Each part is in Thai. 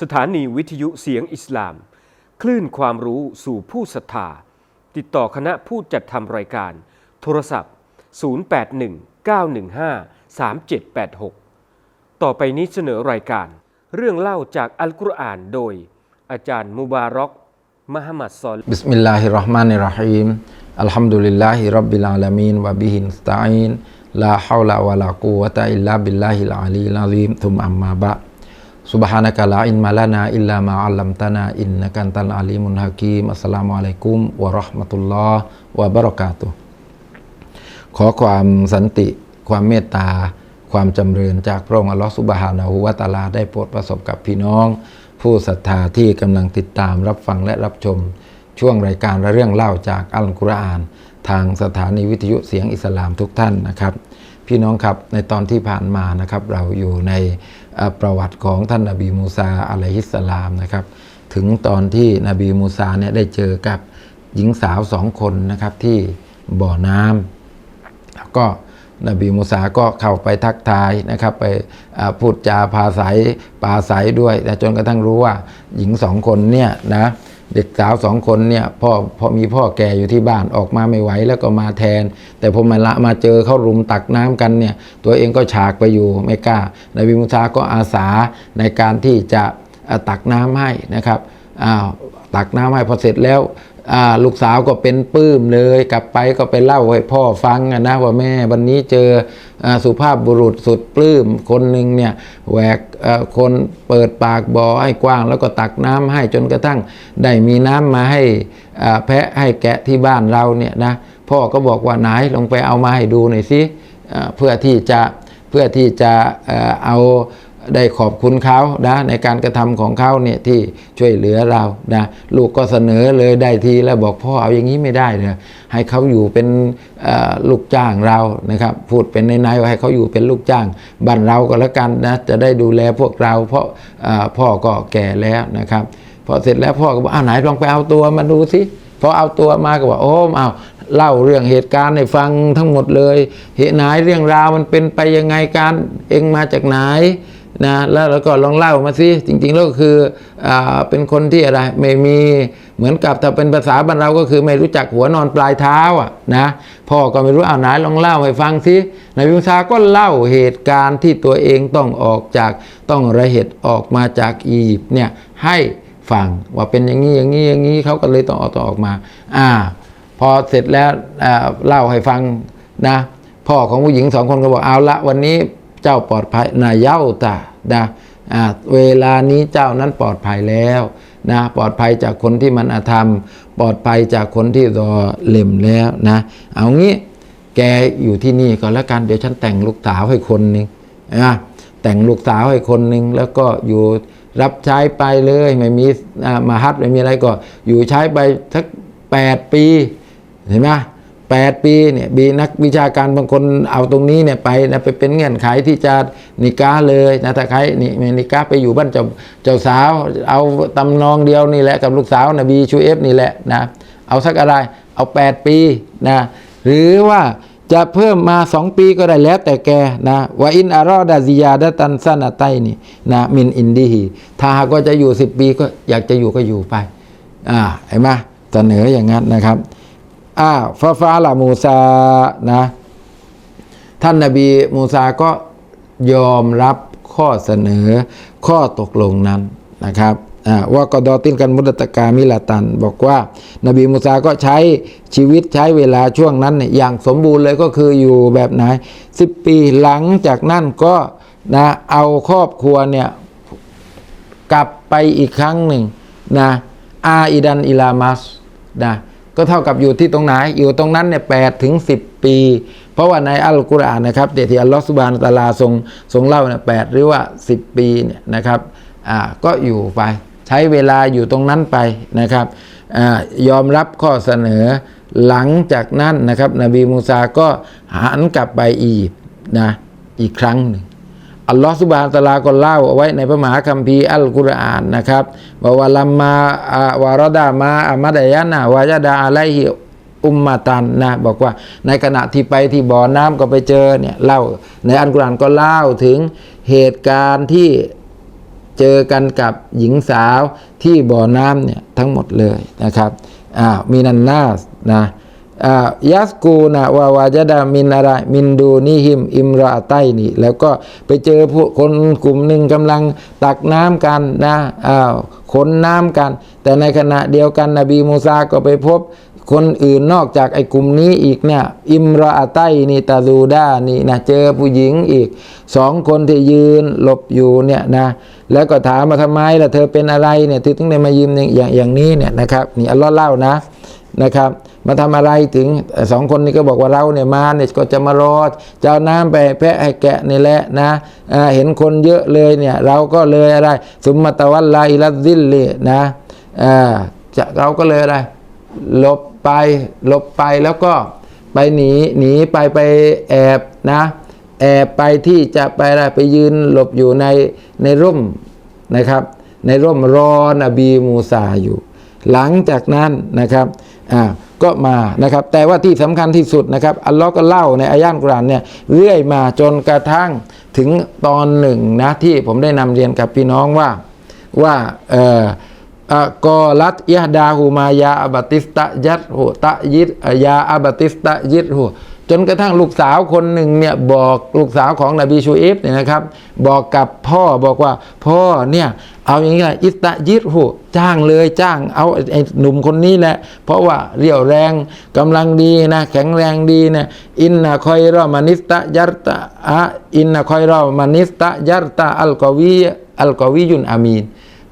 สถานีวิทยุเสียงอิสลาม คลื่นความรู้สู่ผู้ศรัทธา ติดต่อคณะผู้จัดทำรายการ โทรศัพท์ 0819153786 ต่อไปนี้เสนอรายการ เรื่องเล่าจากอัลกุรอานโดย อาจารย์มุบารอกมหมัดซอลบิสมิลลาฮิรราะห์มานิรราะฮีมอัลฮัมดุลิลลาฮิรับบิลอาลามีนวะบิฮินสตาอินลาฮาวลาวะลากูวะตะอิลลาบิลลาฮิลอาลีลาลีมทุมอัมมาบะ سبحانك لا علم لنا إلا ما علمتنا إنك أنت العليم الحكيم السلام عليكم ورحمة الله وبركاته ขอความสันติ ความเมตตา ความจำเริญจากพระองค์อัลลอฮฺสุบฮานะฮูวะตะอาลาได้โปรดประสบกับพี่น้อง ผู้ศรัทธาที่กำลังติดตามรับฟังและรับชม ช่วงรายการและเรื่องเล่าจากอัลกุรอาน ทางสถานีวิทยุเสียงอิสลามทุกท่านนะครับ พี่น้องครับในตอนที่ผ่านมานะครับ เราอยู่ในเอ่อ ประวัติของท่านนบีมูซาอะลัยฮิสสลามนะครับ ถึงตอนที่นบีมูซาเนี่ยได้เจอกับหญิงสาวสองคนนะครับที่บ่อน้ำแล้วก็นบีมูซาก็เข้าไปทักทายนะครับ ไปพูดจาพาสายปาสายด้วย แต่จนกระทั่งรู้ว่าหญิงสองคนเนี่ยนะ เด็กสาวสองคนเนี่ยพ่อพอมีพ่อแก่อยู่ที่บ้านออกมาไม่ไหวแล้วก็มาแทน แต่พอมาละมาเจอเข้ารุมตักน้ำกันเนี่ยตัวเองก็ฉากไปอยู่ไม่กล้านายวิมุชาก็อาสาในการที่จะตักน้ำให้นะครับอ้าวตักน้ำให้พอเสร็จแล้ว ลูกสาวก็เป็นปลื้มเลยกลับไปก็ไปเล่าให้พ่อฟังนะว่าแม่วันนี้เจออสุภาพบุรุษสุดปลื้มคนหนึ่งเนี่ยแหวกคนเปิดปากบ่อให้กว้าง แล้วก็ตักน้ำให้จนกระทั่งได้มีน้ำมาให้แพะให้แกะที่บ้านเราเนี่ยนะพ่อก็บอกว่าไหนลงไปเอามาให้ดูหน่อยสิเพื่อที่จะเพื่อที่จะเอา ได้ขอบคุณเขานะในการกระทำของเขาเนี่ยที่ช่วยเหลือเรานะลูกก็เสนอเลยได้ทีแล้วบอกพ่อเอาอย่างนี้ไม่ได้เลยให้เขาอยู่เป็นลูกจ้างเรานะครับพูดเป็นในๆว่าให้เขาอยู่เป็นลูกจ้างบ้านเราก็แล้วกันนะจะได้ดูแลพวกเรา เพราะพ่อก็แก่แล้วนะครับพอเสร็จแล้วพ่อก็บอกอ้าวไหนลองไปเอาตัวมาดูสิพอเอาตัวมาก็บอกโอ้อ้าเล่าเรื่องเหตุการณ์ให้ฟังทั้งหมดเลย เหตุไหนเรื่องราวมันเป็นไปยังไงการเองมาจากไหน นะแล้วเราก็ลองเล่ามาสิจริงๆแล้วก็คืออเป็นคนที่อะไรไม่มีเหมือนกับถ้าเป็นภาษาบ้านเราก็คือไม่รู้จักหัวนอนปลายเท้าอะนะพ่อก็ไม่รู้เอาไหนลองเล่าให้ฟังสินายวิชาก็เล่าเหตุการณ์ที่ตัวเองต้องออกจากต้องระเหตุออกมาจากอียิปต์เนี่ยให้ฟังว่าเป็นอย่างนี้อย่างนี้อย่างนี้เขาก็เลยต้องออกต้องออกมาอ่าพอเสร็จแล้วเล่าให้ฟังนะพ่อของผู้หญิงสองคนก็บอกเอาละวันนี้ เจ้าปลอดภัยนายเย้าตานะอ่าเวลานี้เจ้านั้นปลอดภัยแล้วนะปลอดภัยจากคนที่มันอธรรม ปลอดภัยจากคนที่รอเล่มแล้วนะเอางี้แกอยู่ที่นี่ก็แล้วกันเดี๋ยวฉันแต่งลูกสาวให้คนหนึ่งนะแต่งลูกสาวให้คนหนึ่งแล้วก็อยู่รับใช้ไปเลยไม่มีมาฮัดไม่มีอะไรก็อยู่ใช้ไปสักแปดปีเห็นไหม แปดปีเนี่ยมีนักวิชาการบางคนเอาตรงนี้เนี่ยไปนะไปเป็นเงื่อนไขที่จะนิก้าเลยนะถ้าใครนี่นิก้าไปอยู่บ้านเจ้าเจ้าสาว เอาตำนองเดียวนี่แหละกับลูกสาวนะบีชูเอฟนี่แหละนะเอาสักอะไรเอาแปดปีนะหรือว่าจะเพิ่มมาสองปีก็ได้แล้วแต่แกนะว่าอินอารอดาซิยาดตันซานาไตนี่นะมินอินดีฮีถ้าหากว่าจะอยู่สิบปีก็อยากจะอยู่ก็อยู่ไปอ่าเห็นไหมเสนออย่างนั้นนะครับ อ้าวฟาฟาละมูซานะท่านนบีมูซาก็ยอมรับข้อเสนอข้อตกลงนั้นนะครับอ่าว่ากอดอตินกันมุตตะกามิลาตัน บอกว่า นบีมูซาก็ใช้ชีวิตใช้เวลาช่วงนั้นเนี่ยอย่างสมบูรณ์เลยก็คืออยู่แบบไหนสิบปีหลังจากนั้นก็นะเอาครอบครัวเนี่ยกลับไปอีกครั้งหนึ่งนะอาอิดันอิลามัสนะ ก็เท่ากับอยู่ที่ตรงไหนอยู่ตรงนั้นเนี่ยแปดถึงสิบปี เพราะว่าในอัลกุรอานนะครับเดที่อัลลอฮฺสุบานตาลาทรงทรงเล่าเนี่ยแปดหรือว่าสิบปีเนี่ยนะครับอ่าก็อยู่ไป ใช้เวลาอยู่ตรงนั้นไปนะครับอ่ายอมรับข้อเสนอหลังจากนั้นนะครับ นบีมูซาก็หันกลับไปอียิปต์นะอีกครั้งหนึ่ง อัลลอฮฺสุบฮานตะลาก็เล่าเอาไว้ในพระมหาคัมภีร์อัลกุรอานนะครับบอกว่าลัมมาวารดามาอามัดยานะวายาดาอะไลฮิอุมมาตันนะบอกว่าในขณะที่ไปที่บ่อน้ำก็ไปเจอเนี่ยเล่าในอัลกุรอานก็เล่าถึงเหตุการณ์ที่เจอกันกับหญิงสาวที่บ่อน้ำเนี่ยทั้งหมดเลยนะครับอ่ามีนันนาสนะ ยัสกูนะวาวาจดามินอะไรมินดูนิหิมอิมราไตนี่ แล้วก็ไปเจอผู้คนกลุ่มหนึ่งกำลังตักน้ำกันนะอ้าวขนน้ำกัน แต่ในขณะเดียวกันนบีมูซาก็ไปพบคนอื่นนอกจากไอ้กลุ่มนี้อีกเนี่ยอิมราอาไตนี่ตาซูดานี่นะเจอผู้หญิงอีกสองคนที่ยืนหลบอยู่เนี่ยนะแล้วก็ถามมาทำไมล่ะเธอเป็นอะไรเนี่ยถึงต้องได้มายืมอย่างอย่างนี้เนี่ยนะครับนี่อัลลอฮ์เล่านะ นะครับ มาทำอะไรถึงสองคนนี้ก็บอกว่าเราเนี่ยมาเนี่ยก็จะมารอจะเอาน้ำไปแพะให้แกะนี่แหละนะเห็นคนเยอะเลยเนี่ยเราก็เลยอะไรสุมมตะวัลลาอิลัดซิลลีนะอ่าจะเราก็เลยอะไรหลบไปหลบไปแล้วก็ไปหนีหนีไปไปแอบนะแอบไปที่จะไปอะไรไปยืนหลบอยู่ในในร่มนะครับ ในร่มรอนบีมูซาอยู่ หลังจากนั้นนะครับ อ่าก็มานะครับ แต่ว่าที่สำคัญที่สุดนะครับ อัลลอฮ์ก็เล่าในอายะห์กุรานเนี่ยเรื่อยมาจนกระทั่งถึงตอนหนึ่งนะที่ผมได้นำเรียนกับพี่น้องว่าว่าเอ่ออกอลัตยะดาหูมายาอับติสตะยัดหูตะยิดยาอับติสตะยิดหูจนกระทั่งลูกสาวคนหนึ่งเนี่ยบอกลูกสาวของนบีชูเอฟเนี่ยนะครับ บอกกับพ่อบอกว่าพ่อเนี่ย เอาอย่างนี้ละอิสตะยิดหูจ้างเลยจ้างเอาไอ้หนุ่มคนนี้แหละ เพราะว่าเรี่ยวแรงกำลังดีนะ แข็งแรงดีนี่ยอินนาคอยรอมานิสตะยัรตะอะอินนาคอยรอมานิสตะยัรตะอัลกอวีอัลกอวียุนอามีน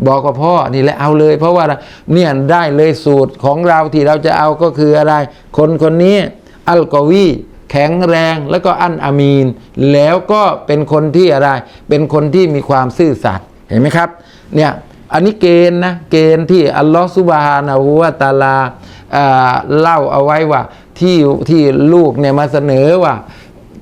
บอกกับพ่อนี่แหละเอาเลย เพราะว่าเนี่ยได้เลยสูตรของเราที่เราจะเอาก็คืออะไร คนคนนี้อัลกอวีแข็งแรงแล้วก็อันอามีน แล้วก็เป็นคนที่อะไร เป็นคนที่มีความซื่อสัตย์เห็นไหมครับ เนี่ยอันนี้เกณฑ์นะเกณฑ์ที่อัลลอฮฺซุบฮานะฮูวะตะอาลาเล่าเอาไว้ว่าที่ที่ลูกเนี่ยมาเสนอว่า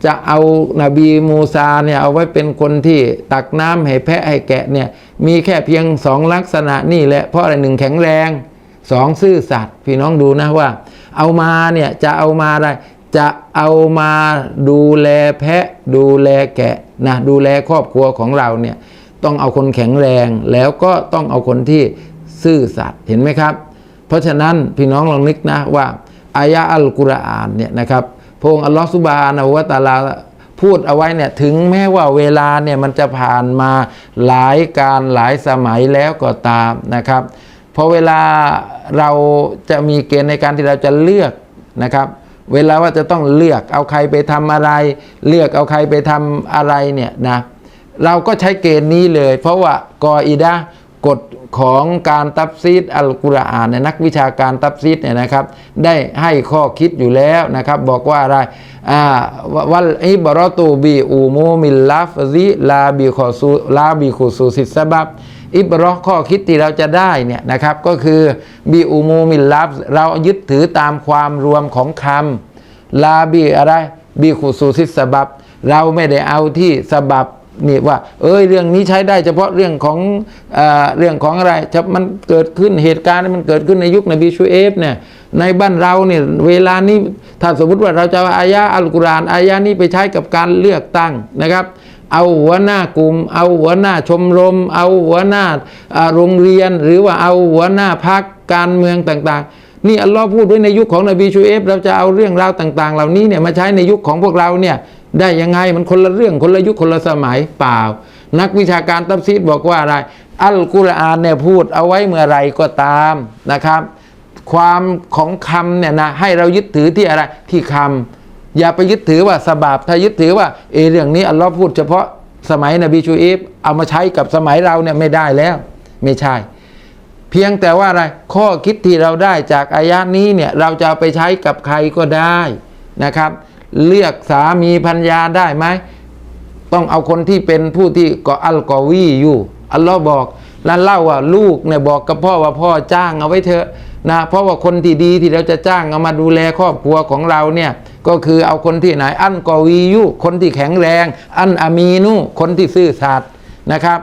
จะเอานาบีมูซาเนี่ยเอาไว้เป็นคนที่ตักน้ำให้แพะให้แกะเนี่ยมีแค่เพียงสองลักษณะนี่แหละเพราะอะไรหนึ่งแข็งแรงสองซื่อสัตย์พี่น้องดูนะว่า เอามาเนี่ยจะเอามาอะไรจะเอามาดูแลแพะดูแลแกะนะดูแลครอบครัวของเราเนี่ย ต้องเอาคนแข็งแรง แล้วก็ต้องเอาคนที่ซื่อสัตย์เห็นไหมครับ เพราะฉะนั้นพี่น้องลองนึกนะว่าอายะอัลกุรอานเนี่ยนะครับพระองค์อัลลอฮฺสุบานะวะตาลาพูดเอาไว้เนี่ยถึงแม้ว่าเวลาเนี่ยมันจะผ่านมาหลายการหลายสมัยแล้วก็ตามนะครับพอเวลาเราจะมีเกณฑ์ในการที่เราจะเลือกนะครับ เวลาว่าจะต้องเลือกเอาใครไปทำอะไร เลือกเอาใครไปทำอะไรเนี่ยนะ เราก็ใช้เกณฑ์นี้เลย เพราะว่ากออิดะกฎของการตับซีดอัลกุรอานเนี่ยนักวิชาการตับซีดเนี่ยนะครับ ได้ให้ข้อคิดอยู่แล้วนะครับ บอกว่าอะไรอ่าวัลอิบรอตูบีอูมูมิลลาฟซิลาบีขอซูลาบีขุซูสิสบับอิบรอข้อคิดที่เราจะได้เนี่ยนะครับ ก็คือบีอูมูมิลลับเรายึดถือตามความรวมของคำลาบีอะไรบีขุสูซิสบับเราไม่ได้เอาที่สบับ นี่ว่า เอ้ยเรื่องนี้ใช้ได้เฉพาะเรื่องของเอเรื่องของอะไรจะมันเกิดขึ้นเหตุการณ์มันเกิดขึ้นในยุคนบีชูเอฟเนี่ยในบ้านเราเนี่ยเวลานี้ถ้าสมมติว่าเราจะอาอายะอัลกุรอานอายะนี้ไปใช้กับการเลือกตั้งนะครับ เอาหัวหน้ากลุ่ม เอาหัวหน้าชมรม เอาหัวหน้าอ่าโรงเรียนหรือว่าเอาหัวหน้าพักการเมืองต่างๆ นี่อัลลอฮ์พูดไว้ในยุคของนบีชูเอฟเราจะเอาเรื่องราวต่าง ๆ เหล่านี้เนี่ยมาใช้ในยุคของพวกเราเนี่ย ได้ยังไงมันคนละเรื่องคนละยุคคนละสมัยเปล่า นักวิชาการตัฟซีดบอกว่าอะไร อัลกุรอานเนี่ยพูดเอาไว้เมื่อไรก็ตามนะครับ ความของคำเนี่ยนะให้เรายึดถือที่อะไรที่คำอย่าไปยึดถือว่าสบาบถ้ายึดถือว่าเอเรื่องนี้อัลลอฮ์พูดเฉพาะสมัยนบีชูเอฟเอามาใช้กับสมัยเราเนี่ยไม่ได้แล้ว ไม่ใช่ เพียงแต่ว่าอะไรข้อคิดที่เราได้จากอายะนี้เนี่ยเราจะเอาไปใช้กับใครก็ได้นะครับ เลือกสามีพัญญาได้ไหม ต้องเอาคนที่เป็นผู้ที่ก่ออัลกอวีอยู่ อัลลอฮ์บอกแล้วเล่าว่าลูกเนี่ยบอกกับพ่อว่าพ่อจ้างเอาไว้เถอะนะเพราะว่าคนที่ดีที่เราจะจ้างเอามาดูแลครอบครัวของเราเนี่ยก็คือเอาคนที่ไหนอันกอวียุคนที่แข็งแรง อันอามีนุคนที่ซื่อสัตย์นะครับ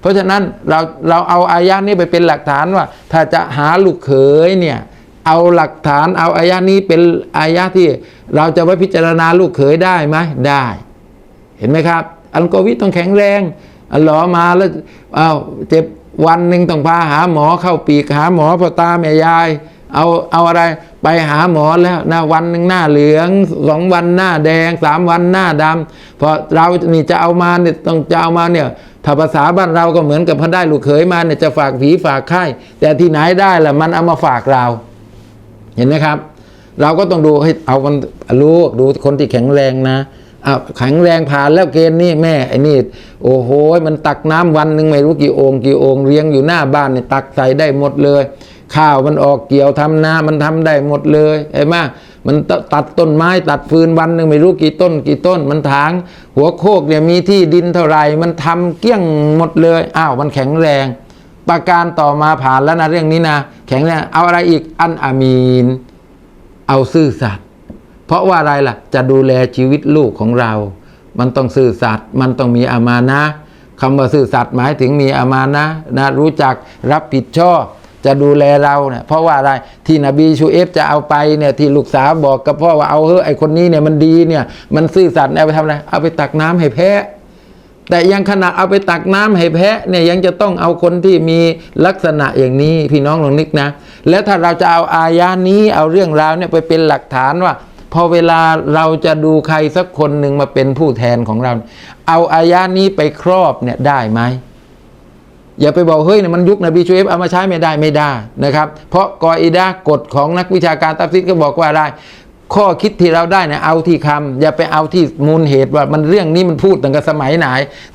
เพราะฉะนั้นเราเราเอาอายะนี้ไปเป็นหลักฐานว่า ถ้าจะหาลูกเขยเนี่ย เอาหลักฐานเอาอายะนี้เป็นอายะที่เราจะไว้พิจารณาลูกเขยได้ไหมได้ เห็นไหมครับ อัลกอวิต้องแข็งแรงอัลลอมาแล้วเอาเจ็บวันหนึ่งต้องพาหาหมอเข้าปีกหาหมอพ่อตาแม่ยาย เอาเอาอะไรไปหาหมอแล้วนะวันหนึ่งหน้าเหลืองสองวันหน้าแดงสามวันหน้าดำพอเรานี่จะเอามาเนี่ยต้องจะเอามาเนี่ยถ้าภาษาบ้านเราก็เหมือนกับพอได้ลูกเขยมาเนี่ยจะฝากผีฝากไข้แต่ที่ไหนได้ล่ะมันเอามาฝากเรา เห็นไหมครับ เราก็ต้องดูให้เอามันรู้ดูคนที่แข็งแรงนะอะแข็งแรงผ่านแล้วเกณฑ์นี่แม่ไอ้นี่โอ้โหมันตักน้ำวันหนึ่งไม่รู้กี่องค์กี่องค์เรียงอยู่หน้าบ้านเนี่ยตักใส่ได้หมดเลย ข้าวมันออกเกี่ยวทำนามันทำได้หมดเลยเห็นไหมมันตัดต้นไม้ตัดฟืนวันหนึ่งไม่รู้กี่ต้นกี่ต้น มันถาง หัวโคกเนี่ยมีที่ดินเท่าไหร่มันทำเกี้ยงหมดเลยอ้าวมันแข็งแรง ประการต่อมาผ่านแล้วนะเรื่องนี้นะ ข็งแรงเอาอะไรอีกอันอามีน เอาซื่อสัตย์เพราะว่าอะไรล่ะ จะดูแลชีวิตลูกของเรา มันต้องซื่อสัตย์มันต้องมีอามานะคำว่าซื่อสัตย์หมายถึงมีอามานะนะรู้จักรับผิดชอบ จะดูแลเราเนี่ยเพราะว่าอะไรที่นบีชูเอฟจะเอาไปเนี่ยที่ลูกสาวบอกกับพ่อว่าเอาเฮ้ยไอคนนี้เนี่ยมันดีเนี่ยมันซื่อสัตย์เอาไปทำอะไรเอาไปตักน้ำให้แพะ แต่ยังขณะเอาไปตักน้ำให้แพะเนี่ยยังจะต้องเอาคนที่มีลักษณะอย่างนี้พี่น้องลองนึกนะ แล้วถ้าเราจะเอาอายานี้เอาเรื่องราวเนี่ยไปเป็นหลักฐานว่า พอเวลาเราจะดูใครสักคนหนึ่งมาเป็นผู้แทนของเรา เอาอายานี้ไปครอบเนี่ยได้ไหมอย่าไปบอกเฮ้ยเนี่ยมันยุคนบีชูเอฟเอามาใช้ไม่ได้ไม่ได้นะครับ เพราะกออิดะห์กฎของนักวิชาการตัฟซิดก็บอกว่าได้ ข้อคิดที่เราได้เนี่ยเอาที่คำอย่าไปเอาที่มูลเหตุว่ามันเรื่องนี้มันพูดตั้งแต่สมัยไหน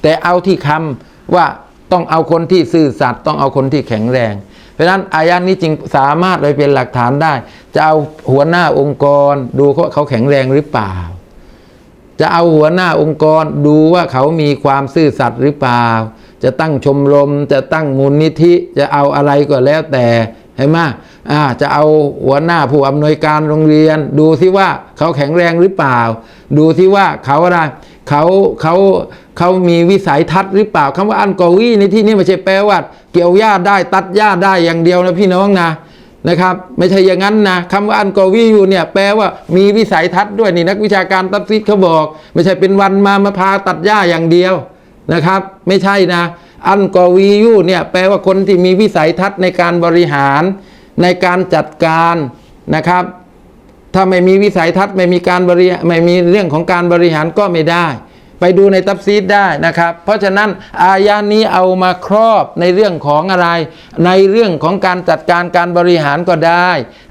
แต่เอาที่คำว่าต้องเอาคนที่ซื่อสัตย์ต้องเอาคนที่แข็งแรง เพราะฉะนั้นอายะนี้จึงสามารถไปเป็นหลักฐานได้ จะเอาหัวหน้าองค์กร ดูว่าเขาแข็งแรงหรือเปล่า จะเอาหัวหน้าองค์กรดูว่าเขามีความซื่อสัตย์หรือเปล่า จะตั้งชมรมจะตั้งมูลนิธิจะเอาอะไรก็แล้วแต่เห็นไหม จะเอาหัวหน้าผู้อำนวยการโรงเรียน ดูที่ว่าเขาแข็งแรงหรือเปล่า ดูที่ว่าเขาอะไรเขาเขาเขามีวิสัยทัศน์หรือเปล่าคำว่าอันกอวีในที่นี้ไม่ใช่แปลว่า เกี่ยวหญ้าได้ตัดหญ้าได้อย่างเดียวนะพี่น้องนะนะครับ ไม่ใช่อย่างนั้นนะคำว่าอันกอวีอยู่เนี่ยแปลว่ามีวิสัยทัศน์ด้วยนี่นักวิชาการตัดซิดเขาบอก ไม่ใช่เป็นวันมามาพาตัดหญ้าอย่างเดียวนะครับ ไม่ใช่นะ อันกอวีอยู่เนี่ยแปลว่าคนที่มีวิสัยทัศน์ในการบริหาร ในการจัดการนะครับ ถ้าไม่มีวิสัยทัศน์ไม่มีการบริไม่มีเรื่องของการบริหารก็ไม่ได้ ไปดูในตัฟซีดได้นะครับ เพราะฉะนั้นอายานี้เอามาครอบในเรื่องของอะไร ในเรื่องของการจัดการการบริหารก็ได้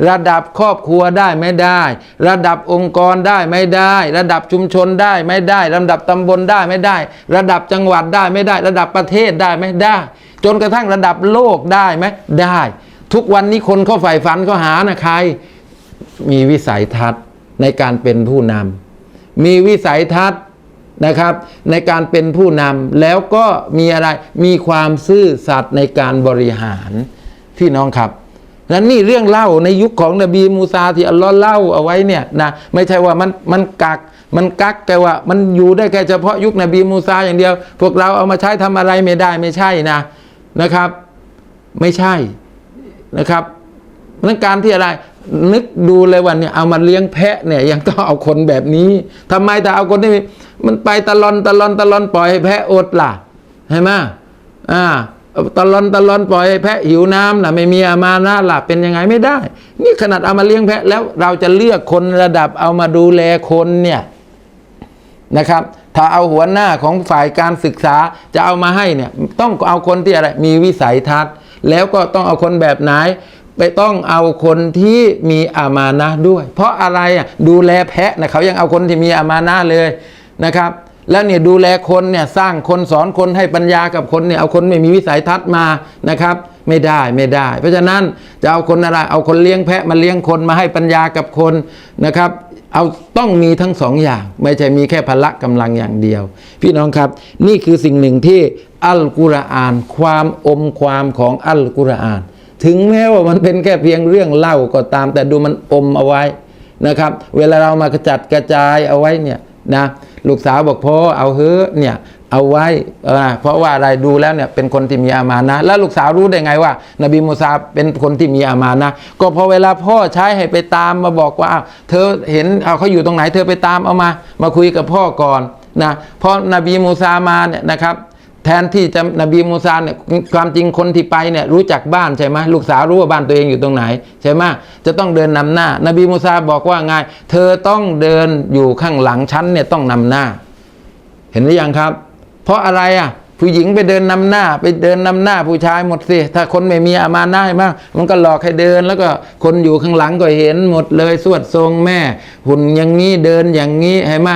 ระดับครอบครัวได้ไม่ได้ ระดับองค์กรได้ไม่ได้ ระดับชุมชนได้ไม่ได้ระดับตำบลได้ไม่ได้ ระดับจังหวัดได้ไม่ได้ ระดับประเทศได้ไม่ได้ จนกระทั่งระดับโลกได้ไหมได้ ทุกวันนี้คนเขาใฝ่ฝันเขาหานะใคร มีวิสัยทัศน์ในการเป็นผู้นำมีวิสัยทัศน์นะครับ ในการเป็นผู้นำแล้วก็มีอะไรมีความซื่อสัตย์ในการบริหารพี่น้องครับนั้นนี่เรื่องเล่าในยุคของนบีมูซาที่อัลลอฮ์เล่าเอาไว้เนี่ยนะไม่ใช่ว่ามันมันกักมันกักแต่ว่ามันอยู่ได้แค่เฉพาะยุคนบีมูซาอย่างเดียว พวกเราเอามาใช้ทำอะไรไม่ได้ไม่ใช่นะนะครับ ไม่ใช่ นะครับเพราะฉะนั้นการที่อะไรนึกดูเลยว่าเนี่ยเอามาเลี้ยงแพะเนี่ยยังต้องเอาคนแบบนี้ทำไมแต่เอาคนที่มันไปตะลอนตะลอนตะลอนปล่อยให้แพะอดล่ะเห็นไหมอ่าตะลอนตะลอนปล่อยให้แพะหิวน้ำล่ะไม่มีอามานะล่ะเป็นยังไงไม่ได้ นี่ขนาดเอามาเลี้ยงแพะแล้วเราจะเลือกคนระดับเอามาดูแลคนเนี่ยนะครับ ถ้าเอาหัวหน้าของฝ่ายการศึกษาจะเอามาให้เนี่ยต้องเอาคนที่อะไรมีวิสัยทัศน์ แล้วก็ต้องเอาคนแบบไหน ไปต้องเอาคนที่มีอามานะด้วย เพราะอะไรอะดูแลแพะนะเขายังเอาคนที่มีอามานะเลยนะครับ แล้วเนี่ยดูแลคนเนี่ยสร้างคนสอนคนให้ปัญญากับคนเนี่ยเอาคนไม่มีวิสัยทัศน์มานะครับไม่ได้ไม่ได้ เพราะฉะนั้นจะเอาคนอะไรเอาคนเลี้ยงแพะมาเลี้ยงคนมาให้ปัญญากับคนนะครับ เอาต้องมีทั้งสองอย่าง ไม่ใช่มีแค่พละกำลังอย่างเดียว พี่น้องครับ นี่คือสิ่งหนึ่งที่ อัลกุรอาน ความอมความของอัลกุรอาน ถึงแม้ว่ามันเป็นแค่เพียงเรื่องเล่าก็ตาม แต่ดูมันอมเอาไว้นะครับ เวลาเรามากระจัดกระจายเอาไว้เนี่ยนะลูกสาวบอกพ่อเอาเฮ้อเนี่ยเอาไว้เออเพราะว่าอะไรดูแล้วเนี่ยเป็นคนที่มีอามานะ แล้วลูกสาวรู้ได้ไงว่า นบีมูซาเป็นคนที่มีอามานะ ก็พอเวลาพ่อใช้ให้ไปตามมาบอกว่าเธอเห็นเอาเขาอยู่ตรงไหนเธอไปตามเอามา มาคุยกับพ่อก่อนนะพราะนบีมูซามาเนี่ยนะครับ แทนที่จะนบีมูซาเนี่ยความจริงคนที่ไปเนี่ยรู้จักบ้านใช่ไหมลูกสาวรู้ว่าบ้านตัวเองอยู่ตรงไหนใช่ไหมจะต้องเดินนำหน้า นบีมูซาบอกว่าไงเธอต้องเดินอยู่ข้างหลังฉันเนี่ยต้องนำหน้า เห็นหรือยังครับ เพราะอะไรอะผู้หญิงไปเดินนำหน้า ไปเดินนำหน้าผู้ชายหมดสิ ถ้าคนไม่มีอามานะใช่ไหมมันก็หลอกให้เดิน แล้วก็คนอยู่ข้างหลังก็เห็นหมดเลยสวดทรงแม่ หุ่นอย่างนี้เดินอย่างนี้ใช่ไหม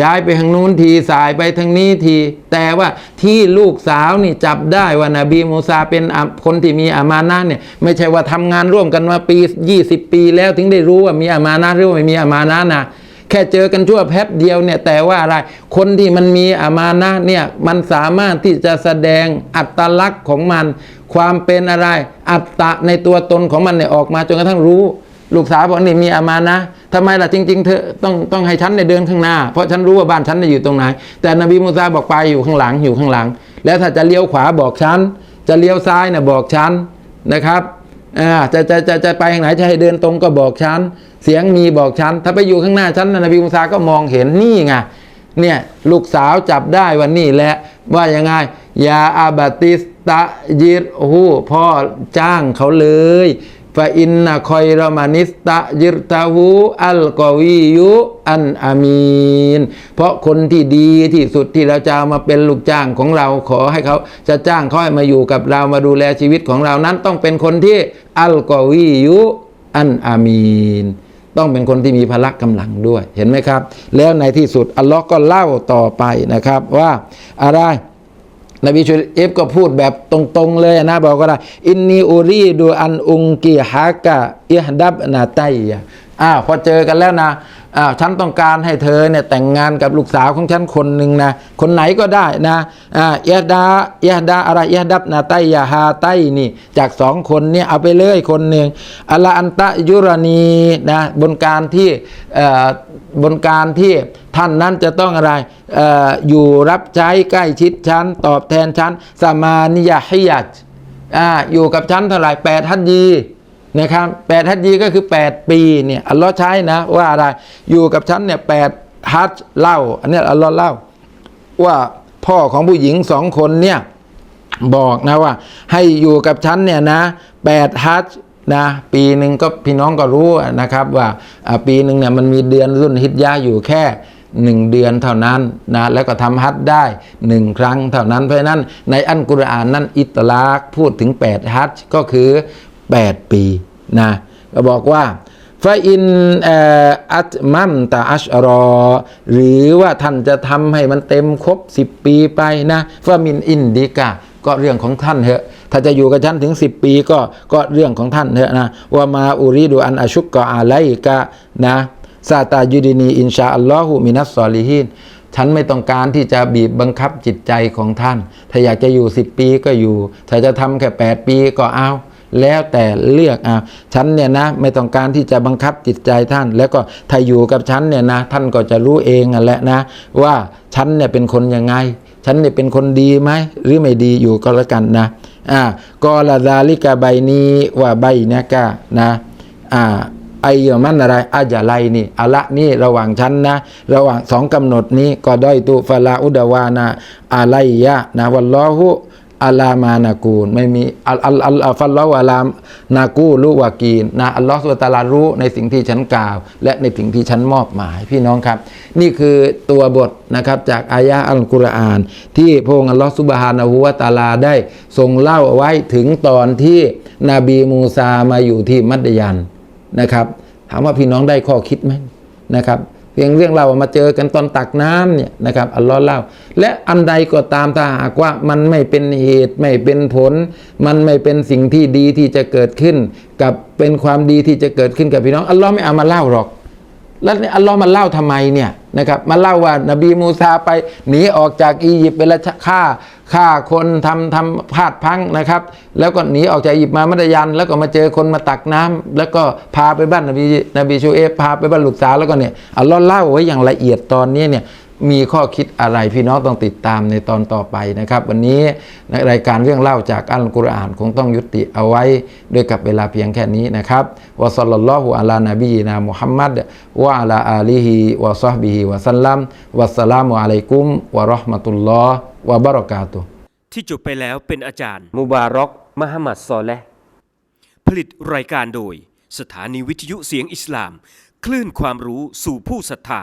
ย้ายไปทางนู้นทีสายไปทางนี้ที แต่ว่าที่ลูกสาวนี่จับได้ว่านาบีมูซาเป็นคนที่มีอามานะเนี่ยไม่ใช่ว่าทำงานร่วมกันมาปี 20 ปี แล้วถึงได้รู้ว่ามีอามานะหรือว่าไม่มีอามานะนะแค่เจอกันชั่วแป๊บเดียวเนี่ยแต่ว่าอะไรคนที่มันมีอามานะเนี่ยมันสามารถที่จะแสดงอัตลักษณ์ของมัน ความเป็นอะไร อัตตะในตัวตนของมันเนี่ยออกมาจนกระทั่งรู้ ลูกสาวบอกนี่มีอามานะทำไมล่ะจริง ๆ เธอต้องต้องให้ฉันในยเดินข้างหน้า เพราะฉันรู้ว่าบ้านฉันเนี่ยอยู่ตรงไหน แต่นบีมูซาบอกไปอยู่ข้างหลังอยู่ข้างหลัง แล้วถ้าจะเลี้ยวขวาบอกฉัน จะเลี้ยวซ้ายนะบอกฉันนะครับอ่าจะจะจะจะไปทางไหนจะให้เดินตรงก็บอกฉัน เสียงมีบอกฉัน ถ้าไปอยู่ข้างหน้าฉันนะนบีมูซาก็มองเห็นนี่ไงเนี่ยลูกสาวจับได้วันนี้แหละว่ายังไงยาอาบาติสตะยิรหูพ่อจ้างเขาเลย ฟาอินนาคอยรมานิสตะยิรตาหูอัลกอวียุอันอามีน เพราะคนที่ดีที่สุดที่เราจะามาเป็นลูกจ้างของเราขอให้เขาจะจ้างเขาให้มาอยู่กับเรามาดูแลชีวิตของเรานั้น ต้องเป็นคนที่อัลกอวียุอันอามีน ต้องเป็นคนที่มีพละกำลังด้วยเห็นไหมครับ แล้วในที่สุดอัลลอฮ์ก็เล่าต่อไปนะครับว่าอะไร นบีชุเอฟก็พูดแบบตรงๆเลยนะบอกก็ได้อินนีอูรีดูอันอุงกีฮากะอิฮดับนาไตยะอ้าวพอเจอกันแล้วนะอ้าวฉันต้องการให้เธอเนี่ยแต่งงานกับลูกสาวของฉันคนหนึ่งนะ คนไหนก็ได้นะอ่าอิฮดาเอฮดาอะไรเอฮดับนาไตยะฮาไตนี่ จากสองคนเนี่ยเอาไปเลยคนหนึ่งอัลลอันตะยุรณีนะบนการที่อ่อบนการที่ ท่านนั้นจะต้องอะไรอออยู่รับใช้ใกล้ชิดฉันตอบแทนฉันสมานิยาฮิยัตอ่าอยู่กับฉันเท่าไหร่แปดฮัจญีนะครับแปดฮัจญีก็คือ 8 ปีเนี่ยอัลลอฮ์ใช้นะว่าอะไรอยู่กับฉันเนี่ยแปดฮัจญ์เล่า อันนี้อัลลอฮ์เล่า ว่าพ่อของผู้หญิงสองคนเนี่ยบอกนะว่า ให้อยู่กับฉันเนี่ยนะแปดฮัจนะปีหนึ่งก็พี่น้องก็รู้นะครับว่าปีหนึ่งเนี่ยมันมีเดือนรุ่นฮิจญาอยู่แค่ หนึ่งเดือนเท่านั้นนะแล้วก็ทำฮัจญ์ได้หนึ่งครั้งเท่านั้นเพราะนั้นในอันกุรอานนั้นอิตลากพูดถึง 8 ฮัจญ์ก็คือ 8 ปีนะก็บอกว่าฟาอินอัตมัมตาอัชรอ หรือว่าท่านจะทำให้มันเต็มครบ 10 ปีไปนะฟามินอินดิกาก็เรื่องของท่านเถอะ ถ้าจะอยู่กับฉันถึง 10 ปีก็ก็เรื่องของท่านเถอะนะว่ามาอุริดูอันอาชุกกะอาไลกะนะ ซาตายุดินีอินชาอัลลอฮุมินัสซอลิฮินฉันไม่ต้องการที่จะบีบบังคับจิตใจของท่าน ถ้าอยากจะอยู่ 10 ปีก็อยู่ ถ้าจะทำแค่ 8 ปีก็เอา แล้วแต่เลือกเอาฉันเนี่ยนะไม่ต้องการที่จะบังคับจิตใจท่าน แล้วก็ถ้าอยู่กับฉันเนี่ยนะท่านก็จะรู้เองอะแหละนะว่าฉันเนี่ยเป็นคนยังไง ฉันเนี่ยเป็นคนดีไหมหรือไม่ดีอยู่ก็แล้วกันนะอ่ากอลาซาลิกาใบนี้ว่าใบเนี้ยกะนะอ่า ไอเยอมันอะไรอาจาไลนี่อะละนี่ระหว่างฉันนะ ระหว่างสองกำหนดนี้ก็ด้อยตุฟาลาอุดวานาอาไลยะนะวัลลอฮุอัลลามานากูลไม่มีอัลอัลอัลฟัลลอฮุอัลลานากูลุวากีนนะอัลลอฮฺสุตาลารู้ในสิ่งที่ฉันกล่าว และในสิ่งที่ฉันมอบหมายพี่น้องครับ นี่คือตัวบทนะครับจากอายะห์อัลกุรอาน ที่พระองค์อัลลอฮฺสุบฮานะฮูวะตาลาได้ทรงเล่าเอาไว้ถึงตอนที่นบีมูซามาอยู่ที่มัดยัน นะครับถามว่าพี่น้องได้ข้อคิดไหมนะครับเพียงเรื่องเรามาเจอกันตอนตักน้ำเนี่ยนะครับอัลลอฮ์เล่า และอันใดก็ตามถ้าหากว่ามันไม่เป็นเหตุไม่เป็นผล มันไม่เป็นสิ่งที่ดีที่จะเกิดขึ้น กับเป็นความดีที่จะเกิดขึ้นกับพี่น้องอัลลอฮ์ไม่เอามาเล่าหรอก แล้วนี่อัลลอฮ์มาเล่าทำไมเนี่ยนะครับมาเล่าว่านบีมูซาไปหนีออกจากอียิปต์ไปละฆ่าฆ่าคนทำทำพลาดพังนะครับ แล้วก็หนีออกจากอียิปต์มามัดยัน แล้วก็มาเจอคนมาตักน้ำแล้วก็พาไปบ้านนบีนบีชูเอฟพาไปบ้านลูกสาวแล้วก็เนี่ยอัลลอฮ์เล่าไว้อย่างละเอียดตอนนี้เนี่ย มีข้อคิดอะไรพี่น้องต้องติดตามในตอนต่อไปนะครับ วันนี้ในรายการเรื่องเล่าจากอัลกุรอานคงต้องยุติเอาไว้ด้วยกับเวลาเพียงแค่นี้นะครับวะซัลลัลลอฮุอะลานบีนามุฮัมมัดวะอะลาอาลีฮิวะซอฮบิฮิวะสัลลัมวัสสลามุอะลัยกุมวะเราะห์มะตุลลอฮ์วะบะเราะกาตุฮ์ที่จบไปแล้วเป็นอาจารย์ มุบารอกมหมัดซอและห์ผลิตรายการโดย สถานีวิทยุเสียงอิสลาม คลื่นความรู้สู่ผู้ศรัทธา